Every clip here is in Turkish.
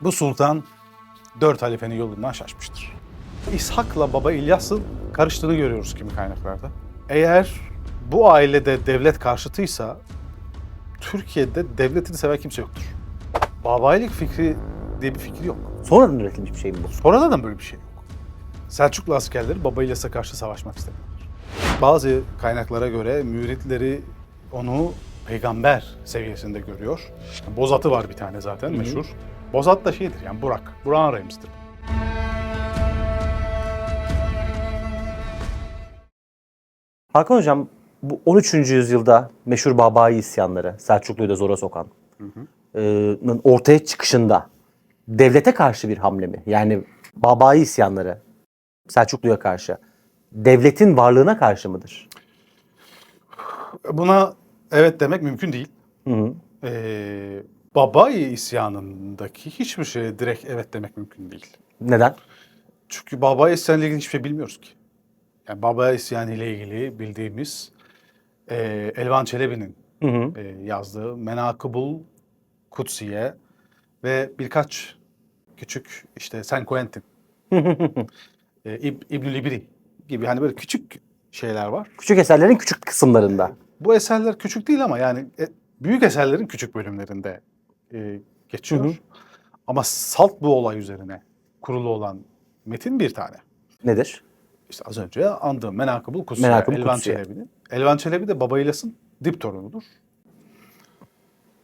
Bu sultan dört halifenin yolundan şaşmıştır. İshak'la baba İlyas'ın karıştığını görüyoruz kimi kaynaklarda. Eğer bu ailede devlet karşıtıysa Türkiye'de devletini seven kimse yoktur. Babayilik fikri diye bir fikir yok. Sonradan üretilmiş bir şey mi bu? Sonradan da böyle bir şey yok. Selçuklu askerleri Baba İlyas'a karşı savaşmak istemiyorlar. Bazı kaynaklara göre müritleri onu peygamber seviyesinde görüyor. Bozat'ı var bir tane zaten meşhur. Bozat da şeydir yani Burak. Burak'ın remzidir. Hakan Hocam bu 13. yüzyılda meşhur Babai isyanları, Selçuklu'yu da zora sokan, ıı, ortaya çıkışında devlete karşı bir hamle mi? Yani Babai isyanları Selçuklu'ya karşı devletin varlığına karşı mıdır? Buna evet demek mümkün değil. Hı hı. Ee, Babayi isyanındaki hiçbir şeye direkt evet demek mümkün değil. Neden? Çünkü Baba isyanı ile ilgili hiçbir şey bilmiyoruz ki. Yani Baba isyanı ile ilgili bildiğimiz e, Elvan Çelebi'nin Hı hı. e, yazdığı Menakıbul Kutsiye ve birkaç küçük işte Sen Quentin, e, İb, İbnül İbri gibi hani böyle küçük şeyler var. Küçük eserlerin küçük kısımlarında. Bu eserler küçük değil ama yani e, büyük eserlerin küçük bölümlerinde e, geçiyor. Hı hı. Ama salt bu olay üzerine kurulu olan metin bir tane. Nedir? İşte az önce andığım Menakıbul Kutsiye, Menakıb-ı Elvan Kutsiye. Çelebi'nin. Elvan Çelebi de Baba İlyas'ın dip torunudur.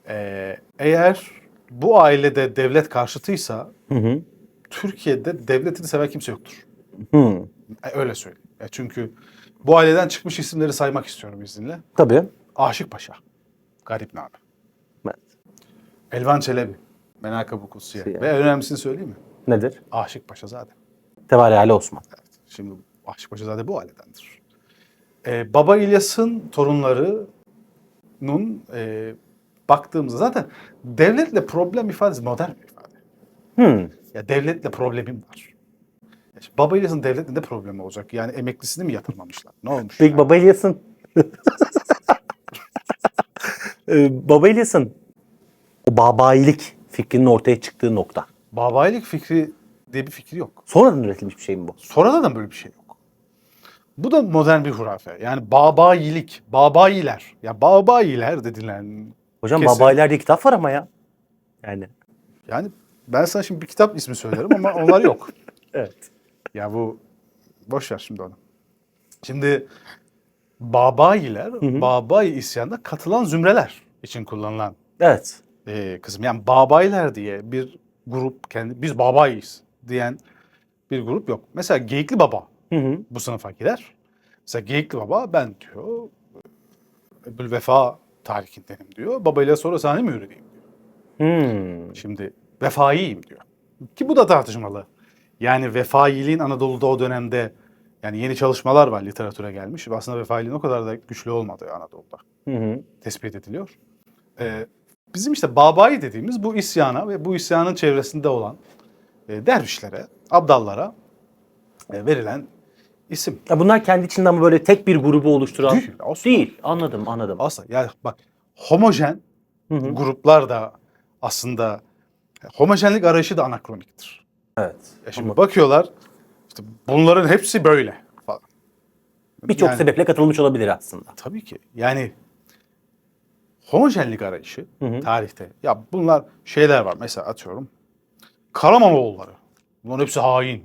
Ee, eğer bu ailede devlet karşıtıysa Hı hı. Türkiye'de devletini seven kimse yoktur. Hı. E, öyle söyleyeyim. E, çünkü bu aileden çıkmış isimleri saymak istiyorum izninle. Tabii. Aşık Paşa, Garip Name. Elvan Çelebi, Menakıb-ı Kutsiye. Kutsiye. Ve en önemlisini söyleyeyim mi? Nedir? Aşık Paşa zaten. Tevari Ali Osman. Evet. Şimdi Aşık Paşa zaten bu ailedendir. Ee, Baba İlyas'ın torunlarının e, baktığımızda zaten devletle problem ifadesi modern bir ifade. Hı. Ya devletle problemim var. Ya şimdi Baba İlyas'ın devletle ne problemi olacak? Yani emeklisini mi yatırmamışlar? Ne olmuş? Peki yani? Baba İlyas'ın Ee, Baba İlyas'ın o babayilik fikrinin ortaya çıktığı nokta. Babayilik fikri diye bir fikir yok. Sonradan üretilmiş bir şey mi bu? Sonradan da böyle bir şey yok. Bu da modern bir hurafe. Yani babayilik, babayiler. Ya babayiler dedilen Hocam kesim- babayiler diye kitap var ama ya. Yani. Yani ben sana şimdi bir kitap ismi söylerim ama onlar yok. Evet. Ya bu boş ver şimdi onu. Şimdi Babayiler, Babayi isyanına katılan zümreler için kullanılan Evet. E, kısım. Yani Babayiler diye bir grup, kendi biz Babayız diyen bir grup yok. Mesela Geyikli Baba Hı hı. bu sınıfa girer. Mesela Geyikli Baba ben diyor, Ebul Vefa tarikindenim diyor. Babayla sonra sahne müridiyim diyor. Hmm. Şimdi vefaiyim diyor. Ki bu da tartışmalı. Yani vefailiğin Anadolu'da o dönemde yani yeni çalışmalar var literatüre gelmiş. Aslında vefailiğin o kadar da güçlü olmadığı Anadolu'da Hı hı. tespit ediliyor. Ee, bizim işte Babai dediğimiz bu isyana ve bu isyanın çevresinde olan e, dervişlere, abdallara e, verilen isim. Ya bunlar kendi içinde ama böyle tek bir grubu oluşturan Değil, değil. Anladım, anladım. Asla yani bak homojen Hı hı. gruplar da aslında homojenlik arayışı da anakroniktir. Evet. Ya şimdi bakıyorlar işte bunların hepsi böyle. Birçok Yani- sebeple katılmış olabilir aslında. Tabii ki. Yani homojenlik arayışı Hı hı. tarihte. Ya bunlar şeyler var mesela atıyorum. Karamanoğulları. Bunların hepsi hain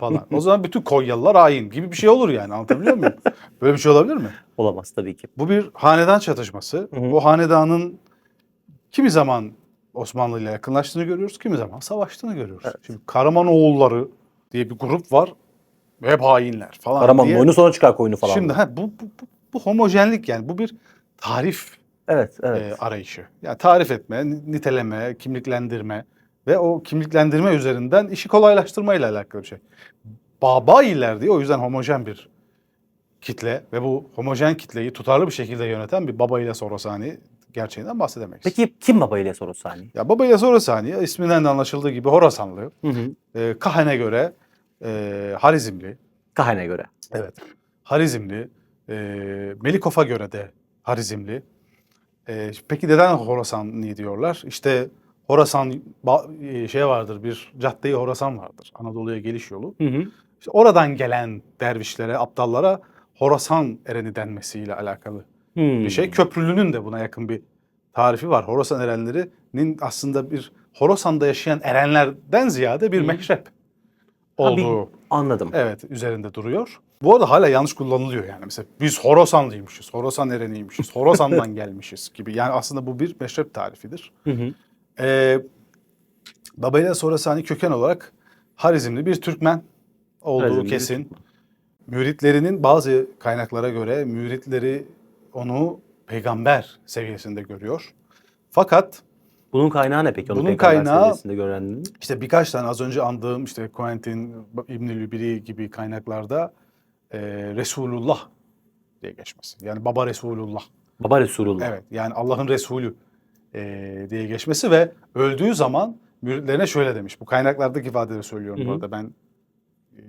falan. o zaman bütün Konyalılar hain gibi bir şey olur yani anlatabiliyor muyum? Böyle bir şey olabilir mi? Olamaz tabii ki. Bu bir hanedan çatışması. Hı hı. Bu hanedanın kimi zaman Osmanlı ile yakınlaştığını görüyoruz, kimi zaman savaştığını görüyoruz. Şimdi Karamanoğulları diye bir grup var. Hep hainler falan Karaman diye. boynu sonra çıkar koyunu falan. Şimdi ha, bu, bu, bu, bu homojenlik yani bu bir tarif Evet, evet. e, arayışı. Yani tarif etme, ni- niteleme, kimliklendirme ve o kimliklendirme üzerinden işi kolaylaştırmayla alakalı bir şey. Babayiler diye o yüzden homojen bir kitle ve bu homojen kitleyi tutarlı bir şekilde yöneten bir Baba ile Sorosani gerçeğinden bahsedemeyiz. Peki kim Baba ile soru saniye? Ya Baba ile Sorosani isminden de anlaşıldığı gibi Horasanlı, Hı hı. e, Kahan'e göre e, Harizmli, Kahane göre. Evet. Harizmli. E, Melikof'a göre de Harizmli. E, peki neden Horasanlı diyorlar? İşte Horasan şey vardır bir cadde-i Horasan vardır. Anadolu'ya geliş yolu. Hı hı. İşte oradan gelen dervişlere, aptallara Horasan ereni denmesiyle alakalı Hmm. bir şey. Köprülünün de buna yakın bir tarifi var. Horasan erenlerinin aslında bir Horasan'da yaşayan erenlerden ziyade bir Hı. meşrep olduğu Anladım. evet üzerinde duruyor. Bu arada hala yanlış kullanılıyor yani. Mesela biz Horasanlıymışız, Horasan ereniymişiz, Horasan'dan gelmişiz gibi. Yani aslında bu bir meşrep tarifidir. Hı hı. Ee, Babayla Sorasani köken olarak Harizmli bir Türkmen olduğu Harizmli kesin. Müritlerinin bazı kaynaklara göre müritleri onu peygamber seviyesinde görüyor. Fakat Bunun kaynağı ne peki? Onu Bunun kaynağı- görenlerin? işte birkaç tane az önce andığım işte Quentin, İbn-i Lübiri gibi kaynaklarda e, Resulullah diye geçmesi. Yani Baba Resulullah. Baba Resulullah. Evet yani Allah'ın Resulü e, diye geçmesi ve öldüğü zaman müritlerine şöyle demiş. Bu kaynaklardaki ifadeleri söylüyorum Hı bu hı. arada ben e,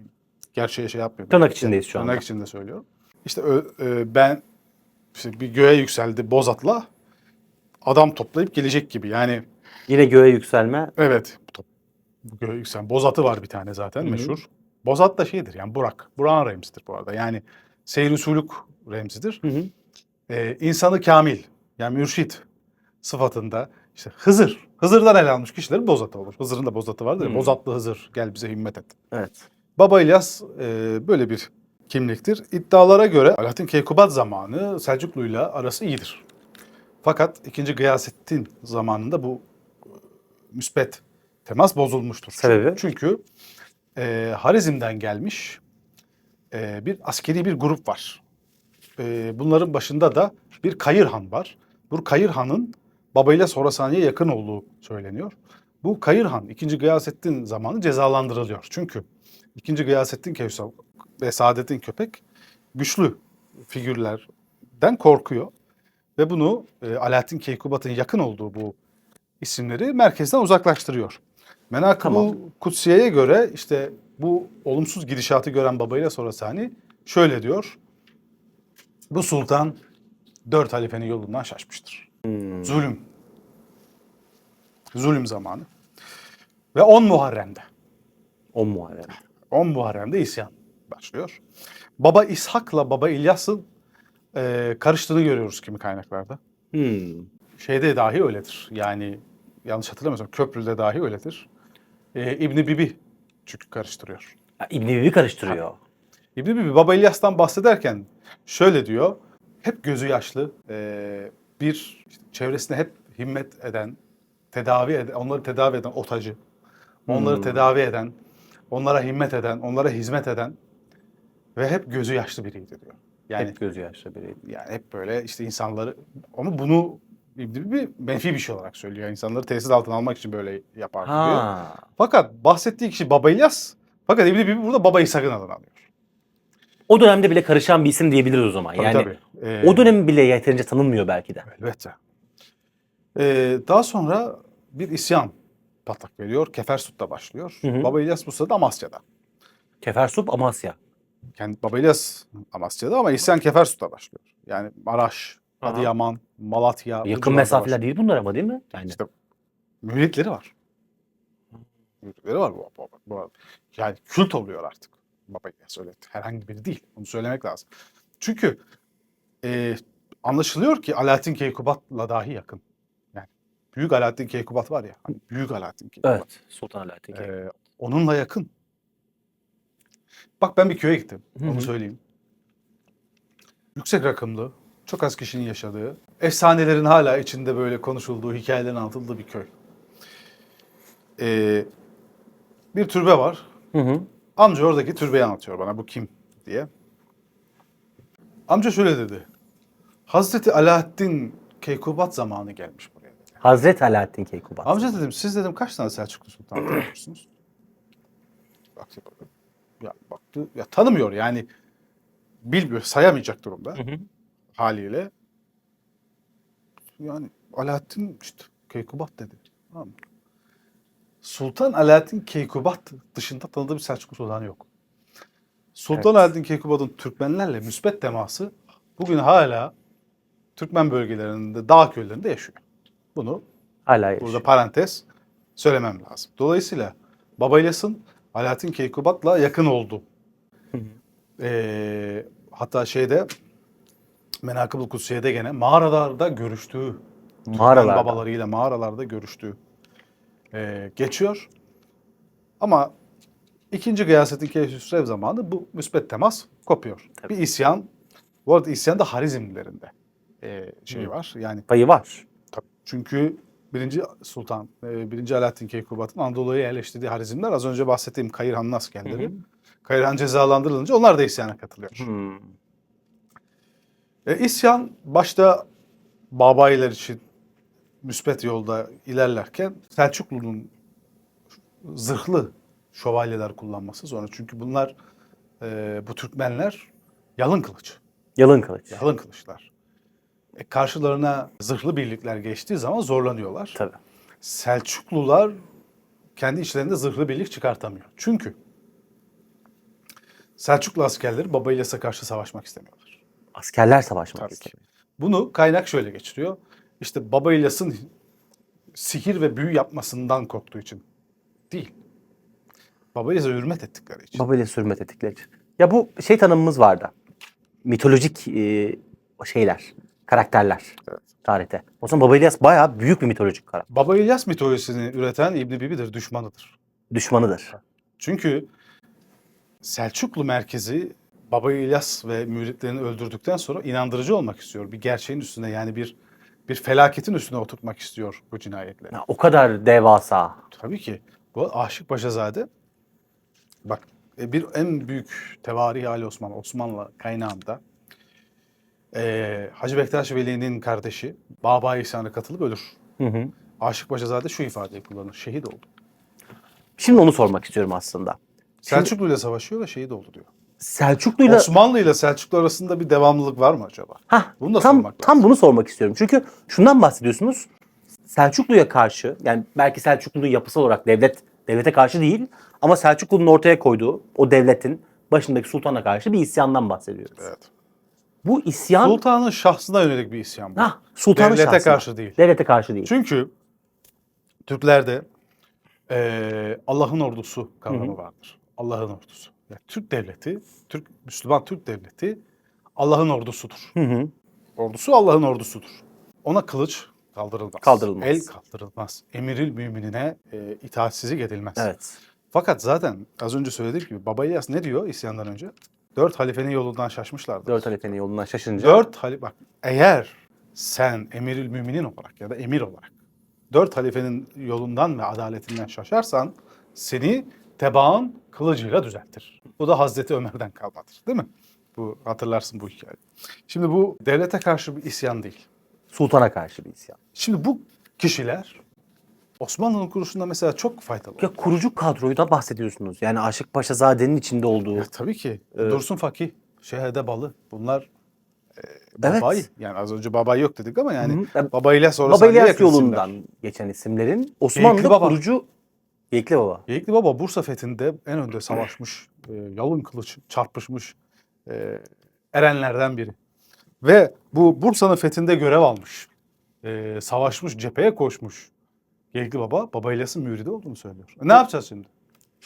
gerçeğe şey yapmıyorum. Tırnak içindeyiz şu anda. Tırnak içinde söylüyorum. İşte e, ben işte bir göğe yükseldi Bozat'la adam toplayıp gelecek gibi. Yani Yine göğe yükselme. evet göğe yükselen Bozat'ı var bir tane zaten Hı hı. meşhur. Bozat da şeydir yani Burak. Burak'ın remzidir bu arada. Yani seyr suluk remzidir. Hı hı. Ee, insanı kamil yani mürşit sıfatında işte Hızır. Hızır'dan ele almış kişilerin Bozat'ı olur. Hızır'ın da Bozat'ı vardır. Hmm. Bozatlı Hızır gel bize himmet et. Evet. Baba İlyas e, böyle bir kimliktir. İddialara göre Alaaddin Keykubat zamanı Selçuklu'yla arası iyidir. Fakat 2. Gıyasettin zamanında bu e, müspet temas bozulmuştur. Sebebi? Çünkü e, Harizm'den gelmiş e, bir askeri bir grup var. E, bunların başında da bir Kayır Han var. Bu Kayır Han'ın babayla Sorasani'ye yakın olduğu söyleniyor. Bu Kayır Han 2. Gıyasettin zamanı cezalandırılıyor. Çünkü 2. Gıyasettin Kevser ve Saadettin Köpek güçlü figürlerden korkuyor. Ve bunu e, Alaaddin Keykubat'ın yakın olduğu bu isimleri merkezden uzaklaştırıyor. Menakıb-ı Tamam. Kutsiye'ye göre işte bu olumsuz gidişatı gören babayla Sorasani şöyle diyor. Bu sultan dört halifenin yolundan şaşmıştır. Hmm. Zulüm. Zulüm zamanı. Ve 10 Muharrem'de. O Muharrem. 10 Muharrem'de isyan başlıyor. Baba İshak'la Baba İlyas'ın e, karıştığını görüyoruz kimi kaynaklarda. Hmm. Şeyde dahi öyledir. Yani yanlış hatırlamıyorsam köprüde dahi öyledir. E, İbni Bibi çünkü karıştırıyor. Ya, İbn-i Bibi karıştırıyor. İbni Bibi Baba İlyas'tan bahsederken şöyle diyor. Hep gözü yaşlı, e, bir işte çevresine hep himmet eden, tedavi eden, onları tedavi eden otacı, onları Hmm. tedavi eden, onlara himmet eden, onlara hizmet eden ve hep gözü yaşlı biriydi diyor. Yani Hep gözü yaşlı biriydi. yani hep böyle işte insanları ama bunu Bibi menfi bir şey olarak söylüyor. İnsanları tesis altına almak için böyle yapar diyor. Ha. Fakat bahsettiği kişi Baba İlyas. Fakat İbni Bibi burada Baba İshak'ın adını alıyor. O dönemde bile karışan bir isim diyebiliriz o zaman. Tabii, yani tabii. Ee, o dönem bile yeterince tanınmıyor belki de. Elbette. Ee, daha sonra bir isyan patlak veriyor. Kefersut'ta başlıyor. Hı hı. Baba İlyas bu sırada Amasya'da. Kefersup Amasya. Kendi Baba İlyas Amasya'da ama isyan Kefersut'ta başlıyor. Yani Maraş, Aha. Adıyaman, Malatya. Yakın mesafeler değil bunlar ama değil mi? Yani İşte müritleri var. Müritleri var bu, bu, bu. Yani kült oluyor artık. Baba öyle herhangi biri değil. Bunu söylemek lazım. Çünkü e, anlaşılıyor ki Alaaddin Keykubat'la dahi yakın. Yani büyük Alaaddin Keykubat var ya. Hani büyük Alaaddin Keykubat. evet. Sultan Alaaddin Keykubat. Ee, onunla yakın. Bak ben bir köye gittim. Hı hı. Onu söyleyeyim. Yüksek rakımlı, çok az kişinin yaşadığı, efsanelerin hala içinde böyle konuşulduğu, hikayelerin anlatıldığı bir köy. Ee, bir türbe var. Hı hı. Amca oradaki türbeyi anlatıyor bana bu kim diye. Amca şöyle dedi. Hazreti Alaaddin Keykubat zamanı gelmiş buraya dedi. Hazreti Alaaddin Keykubat. Amca dedim siz dedim kaç tane Selçuklu Sultan tanıyorsunuz? Baktı. Ya baktı ya tanımıyor yani bilmiyor sayamayacak durumda Hı hı. Haliyle. Yani Alaaddin işte Keykubat dedi. Tamam mı? Sultan Alaaddin Keykubat dışında tanıdığı bir Selçuklu Sultanı yok. Sultan Evet. Alaaddin Keykubat'ın Türkmenlerle müsbet teması bugün hala Türkmen bölgelerinde, dağ köylerinde yaşıyor. Bunu Hala yaşıyor. Burada parantez. söylemem lazım. Dolayısıyla Baba İlyas'ın Alaaddin Keykubat'la yakın oldu. Ee, hatta şeyde Menakıb-ı Kutsiye'de gene mağaralarda görüştüğü Türkmen Mağaralarda. babalarıyla mağaralarda görüştüğü ee, geçiyor. Ama ikinci Gıyasettin Keyhüsrev zamanı bu müsbet temas kopuyor. Bir isyan, bu arada isyan da Harizmlilerinde ee, şey var. Yani Payı var. Tabii. Çünkü birinci Sultan, e, birinci Alaaddin Keykubat'ın Anadolu'ya yerleştirdiği Harizmler az önce bahsettiğim Kayırhan askerleri. Kayırhan cezalandırılınca onlar da isyana katılıyor. Hmm. E, isyan başta Babayiler için müspet yolda ilerlerken Selçuklu'nun zırhlı şövalyeler kullanması sonra. Çünkü bunlar e, bu Türkmenler yalın kılıç. Yalın kılıç. Yalın kılıçlar. E, karşılarına zırhlı birlikler geçtiği zaman zorlanıyorlar. Tabii. Selçuklular kendi içlerinde zırhlı birlik çıkartamıyor. Çünkü Selçuklu askerleri Baba İlyas'a karşı savaşmak istemiyorlar. Askerler savaşmak Tabii istemiyor. Bunu kaynak şöyle geçiriyor. İşte Baba İlyas'ın sihir ve büyü yapmasından korktuğu için değil. Baba İlyas'a hürmet ettikleri için. Babayla sürmet ettikleri için. Ya bu şey tanımımız vardı. Mitolojik e, şeyler, karakterler Evet. tarihte. O zaman Baba İlyas bayağı büyük bir mitolojik karakter. Baba İlyas mitolojisini üreten İbn Bibi'dir, düşmanıdır. Düşmanıdır. Çünkü Selçuklu merkezi Baba İlyas ve müritlerini öldürdükten sonra inandırıcı olmak istiyor. Bir gerçeğin üstüne yani bir bir felaketin üstüne oturtmak istiyor bu cinayetleri. Ya, o kadar devasa. Tabii ki. Bu Aşık Paşazade bak e, bir en büyük tevarih Ali Osman Osmanlı kaynağında e, Hacı Bektaş Veli'nin kardeşi Baba İhsan'a katılıp ölür. Hı hı. Aşık Paşazade şu ifadeyi kullanır. Şehit oldu. Şimdi onu sormak istiyorum aslında. Selçuklu ile savaşıyor ve şehit oldu diyor. Selçuklu'yla Osmanlı ile Selçuklu arasında bir devamlılık var mı acaba? Hah, Bunu da tam, sormak tam bunu sormak istiyorum. Çünkü şundan bahsediyorsunuz. Selçuklu'ya karşı yani belki Selçuklu'nun yapısal olarak devlet devlete karşı değil ama Selçuklu'nun ortaya koyduğu o devletin başındaki sultana karşı bir isyandan bahsediyoruz. Evet. Bu isyan Sultanın şahsına yönelik bir isyan bu. Hah, sultanın Devlete şahsına. karşı değil. Devlete karşı değil. Çünkü Türklerde eee, Allah'ın ordusu kavramı vardır. Allah'ın ordusu. Yani Türk devleti, Türk Müslüman Türk devleti Allah'ın ordusudur. Hı hı. Ordusu Allah'ın ordusudur. Ona kılıç kaldırılmaz. Kaldırılmaz. El kaldırılmaz. Emiril müminine e, itaatsizlik edilmez. Evet. Fakat zaten az önce söylediğim gibi Baba İlyas ne diyor isyandan önce? Dört halifenin yolundan şaşmışlardı. Dört halifenin yolundan şaşınca Dört hali bak eğer sen emirül müminin olarak ya da emir olarak dört halifenin yolundan ve adaletinden şaşarsan seni tebaın kılıcıyla düzeltir. Bu da Hazreti Ömer'den kalmadır değil mi? Bu hatırlarsın bu hikayeyi. Şimdi bu devlete karşı bir isyan değil. sultana karşı bir isyan. Şimdi bu kişiler Osmanlı'nın kuruşunda mesela çok faydalı. Ya kurucu kadroyu da bahsediyorsunuz. Yani Aşık Paşazade'nin içinde olduğu. Ya tabii ki. Dursun Fakih, Şehede Balı bunlar e, Evet. babayı. Yani az önce babay yok dedik ama yani Hı hı. Baba İlyas orası Baba İlyas yolundan geçen isimlerin Osmanlı'da Baba. kurucu Geyikli Baba. Geyikli Baba Bursa fethinde en önde savaşmış, e, yalın kılıç çarpışmış e, erenlerden biri. Ve bu Bursa'nın fethinde görev almış, e, savaşmış, cepheye koşmuş. Geyikli Baba, Baba İlyas'ın müridi olduğunu söylüyor. E, ne yapacağız şimdi?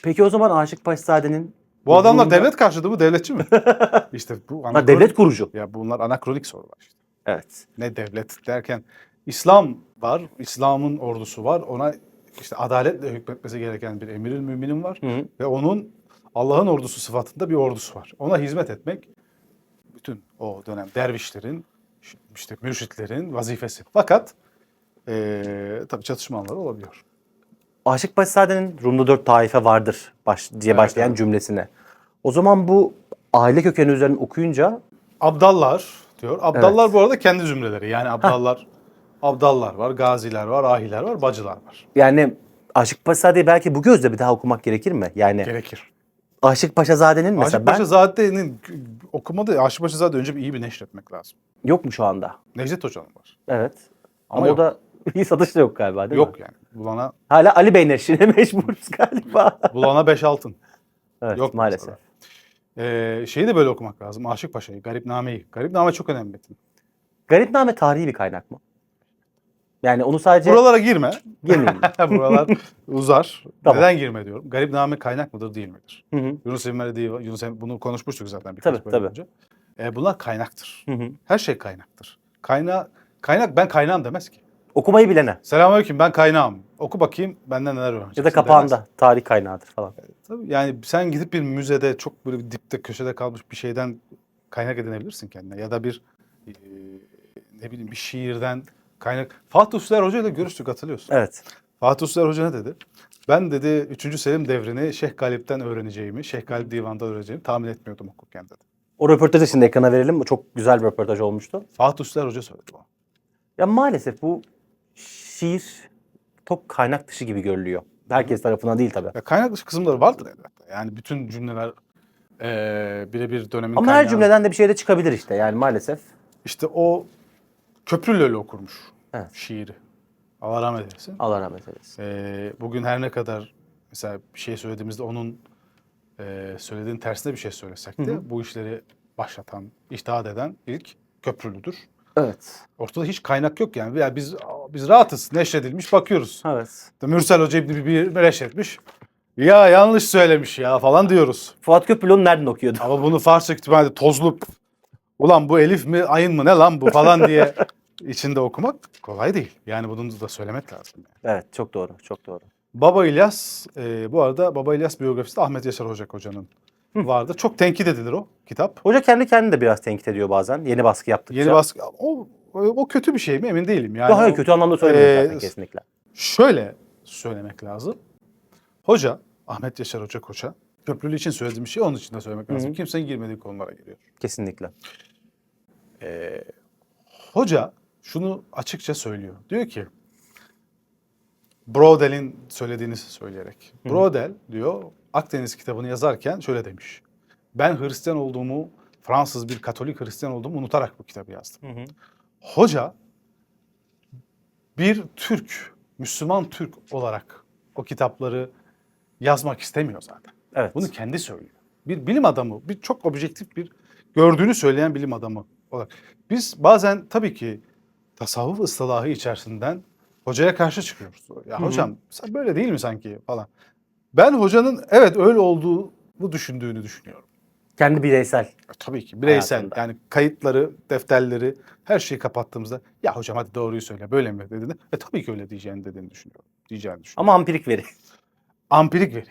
Peki o zaman Aşık Paşazade'nin Bu adamlar huzurunda- devlet karşıtı mı, devletçi mi? işte bu Ha, anakronik- devlet kurucu. Ya bunlar anakronik sorular işte. Evet. Ne devlet derken İslam var, İslam'ın ordusu var. Ona işte adaletle hükmetmesi gereken bir emirül müminin var. Hı hı. Ve onun Allah'ın ordusu sıfatında bir ordusu var. Ona hizmet etmek bütün o dönem dervişlerin, işte mürşitlerin vazifesi. Fakat eee tabii çatışmalar olabiliyor. Aşık Paşazade'nin Rum'da dört taife vardır baş, diye Evet, başlayan evet. cümlesine. O zaman bu aile kökeni üzerine okuyunca Abdallar diyor. Abdallar Evet. bu arada kendi zümreleri. Yani abdallar, abdallar var, gaziler var, ahiler var, bacılar var. yani Aşık Paşazade'yi belki bu gözle bir daha okumak gerekir mi? Yani Gerekir. Aşık Paşazade'nin mesela Aşık ben Paşazade'nin okumadı. Aşık Paşazade önce bir iyi bir neşretmek lazım. yok mu şu anda? Necdet Hoca'nın var. Evet. Ama, Ama o da iyi satışta yok galiba değil mi? Yok yani. Bulana, Hala Ali Bey neşrine mecburuz galiba. bulana beş altın. evet Yok maalesef. mesela. Ee, şeyi de böyle okumak lazım. Aşık Paşa'yı, Garipname'yi. Garipname çok önemli metin. Garipname tarihi bir kaynak mı? Yani onu sadece Buralara girme. girmeyeyim. Buralar uzar. Tamam. Neden girme diyorum. Garipname kaynak mıdır değil midir? Hı hı. Yunus Emre değil. Yunus Emre, bunu konuşmuştuk zaten birkaç Tabii, bölüm tabii. önce. E, bunlar kaynaktır. Hı hı. Her şey kaynaktır. Kayna kaynak ben kaynağım demez ki. Okumayı bilene. Selamünaleyküm ben kaynağım. Oku bakayım benden neler öğreneceksin. Ya da demez. kapağında tarih kaynağıdır falan. Tabii yani sen gidip bir müzede çok böyle bir dipte köşede kalmış bir şeyden kaynak edinebilirsin kendine. Ya da bir e, ne bileyim bir şiirden kaynak. Fatih Üster Hoca ile görüştük hatırlıyorsun. Evet. Fatih Üster Hoca ne dedi? Ben dedi 3. Selim devrini Şeyh Galip'ten öğreneceğimi, Şeyh Galip Divan'dan öğreneceğimi tahmin etmiyordum okurken dedi. O röportajı şimdi ekrana verelim. Çok güzel bir röportaj olmuştu. Fatih Üster Hoca söyledi bunu. Ya maalesef bu şiir çok kaynak dışı gibi görülüyor. Herkes tarafından değil tabii. Ya kaynak dışı kısımları vardır elbette. Yani bütün cümleler eee birebir dönemin Ama her kaynağı. cümleden de bir şey de çıkabilir işte yani maalesef. İşte o Köprülü öyle okurmuş Evet. şiiri. Allah rahmet eylesin. Allah rahmet eylesin. Ee, bugün her ne kadar mesela bir şey söylediğimizde onun e, söylediğin tersine bir şey söylesek de bu işleri başlatan, ihdat eden ilk Köprülüdür. Evet. Ortada hiç kaynak yok yani. yani biz biz rahatız. Neşredilmiş bakıyoruz. Evet. Mürsel Hoca İbni bir neşretmiş. Ya yanlış söylemiş ya falan diyoruz. Fuat Köprülü onu nereden okuyordu? Ama bunu Farsça kütüphanede tozlu ulan bu elif mi ayın mı ne lan bu falan diye içinde okumak kolay değil. Yani bunu da söylemek lazım. Evet çok doğru çok doğru. Baba İlyas, e, bu arada Baba İlyas biyografisi de Ahmet Yaşar Hoca Hoca'nın vardı. Çok tenkit edilir o kitap. Hoca kendi kendini de biraz tenkit ediyor bazen. Yeni baskı yaptıkça. Yeni baskı, o, o kötü bir şey mi emin değilim. Yani hayır o- kötü anlamda söylemiyorum Ee, zaten kesinlikle. Şöyle söylemek lazım. Hoca, Ahmet Yaşar Hoca Koça, Köprülü için söylediğim bir şey onun için de söylemek lazım. Kimsenin girmediği konulara giriyor. Kesinlikle. Hoca şunu açıkça söylüyor. Diyor ki Brodel'in söylediğini söyleyerek. Brodel diyor Akdeniz kitabını yazarken şöyle demiş. Ben Hristiyan olduğumu, Fransız bir Katolik Hristiyan olduğumu unutarak bu kitabı yazdım. Hoca bir Türk, Müslüman Türk olarak o kitapları yazmak istemiyor zaten. Evet. Bunu kendi söylüyor. Bir bilim adamı, bir çok objektif bir gördüğünü söyleyen bilim adamı olarak. Biz bazen tabii ki tasavvuf ıslahı içerisinden hocaya karşı çıkıyoruz. Ya hocam sen böyle değil mi sanki falan. Ben hocanın evet öyle olduğunu düşündüğünü düşünüyorum. Kendi bireysel. E, Tabii ki bireysel Hayatında. yani kayıtları, defterleri, her şeyi kapattığımızda ya hocam hadi doğruyu söyle böyle mi dediğinde e tabii ki öyle diyeceğini dediğini düşünüyorum. Diyeceğini düşünüyorum. Ama ampirik veri. Ampirik veri.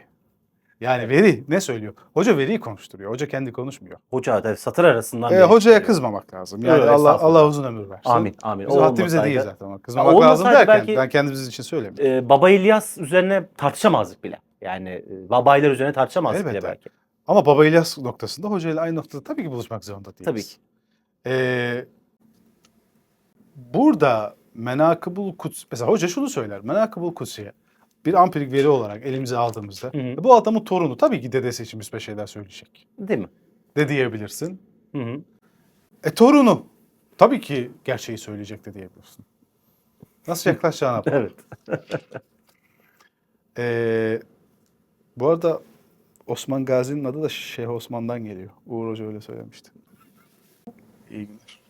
Yani veri ne söylüyor? Hoca veriyi konuşturuyor. Hoca kendi konuşmuyor. Hoca da satır arasından. E, hocaya kızmamak lazım. Yani Yok, Allah estağfurullah. Allah uzun ömür versin. Amin, amin. Bizim O haddimize olmasaydı- değil zaten. ama Kızmamak Ya lazım olmasaydı derken belki- ben kendimiz için söylemiyorum. Ee, Baba İlyas üzerine tartışamazdık bile. Yani e, babaylar üzerine tartışamazdık bile Elbette. belki. Ama Baba İlyas noktasında hocayla aynı noktada tabii ki buluşmak zorunda değiliz. Tabii ki. Ee, burada Menakıbul Kuts mesela hoca şunu söyler. Menakıbul Kutsiye bir ampirik veri olarak elimize aldığımızda Hı hı. bu adamın torunu tabii ki dedesi için müspet şeyler söyleyecek. Değil mi? De diyebilirsin. Hı hı. E torunu tabii ki gerçeği söyleyecek de diyebilirsin. Nasıl yaklaşacağına bağlı. Evet. Ee, bu arada Osman Gazi'nin adı da Şeyh Osman'dan geliyor. Uğur Hoca öyle söylemişti. İyi günler.